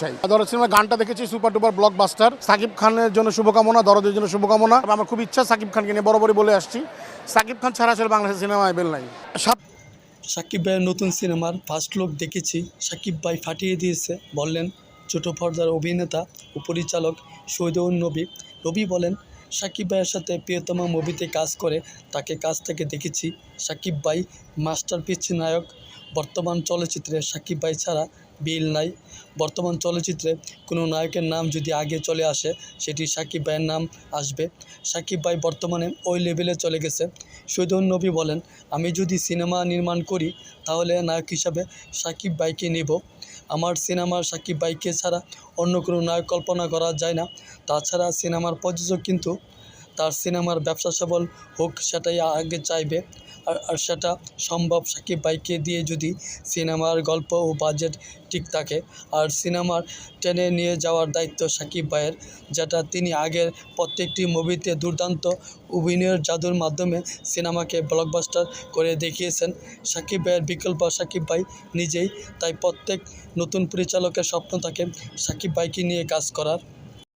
চাই। দরদ সিনেমা গানটা দেখেছি সুপার ডুপার ব্লকবাস্টার সাকিব খানের জন্য শুভকামনা, দরদের জন্য শুভকামনা। আমার খুব ইচ্ছা সাকিব খানকে নিয়ে, বরাবরই বলে আসছি। সাকিব খান ছাড়া আসলে বাংলাদেশের সিনেমা বেল নাই। সাকিব ভাইয়ের নতুন সিনেমার ফার্স্ট লুক দেখেছি। সাকিব ভাই ফাটিয়ে দিয়েছে, বললেন, ছোট পর্দার অভিনেতা ও পরিচালক শহীদুল নবী। নবী বলেন, সাকিব ভাইয়ের সাথে প্রিয়তমা মুভিতে কাজ করে, তাকে কাছ থেকে দেখেছি। সাকিব ভাই মাস্টার মাস্টারপিস নায়ক বর্তমান চলচ্চিত্রে সাকিব ভাই ছাড়া বিল নাই। বর্তমান চলচ্চিত্রে কোনো নায়কের নাম যদি আগে চলে আসে, সেটি সাকিব ভাইয়ের নাম আসবে। সাকিব ভাই বর্তমানে ওই লেভেলে চলে গেছে। শহীদুল নবী বলেন, আমি যদি সিনেমা নির্মাণ করি, তাহলে নায়ক হিসাবে সাকিব ভাইকে নেব। আমার সিনেমার সাকিব ভাইকে ছাড়া অন্য কোনো নায়ক কল্পনা করা যায় না। তাছাড়া সিনেমার প্রযোজক কিন্তু তার সিনেমার ব্যবসা সফল হোক, সেটাই আগে চাইবে। আর সেটা সম্ভব সাকিব ভাইকে দিয়ে যদি সিনেমার গল্প ও বাজেট ঠিক থাকে। আর সিনেমার টেনে নিয়ে যাওয়ার দায়িত্ব সাকিব ভাইয়ের, যেটা তিনি আগের প্রত্যেকটি মুভিতে দুর্দান্ত অভিনয়ের জাদুর মাধ্যমে সিনেমাকে ব্লকবাস্টার করে দেখিয়েছেন। সাকিব ভাইয়ের বিকল্প সাকিব ভাই নিজেই, তাই প্রত্যেক নতুন পরিচালকের স্বপ্ন থাকে সাকিব ভাইকে নিয়ে কাজ করার।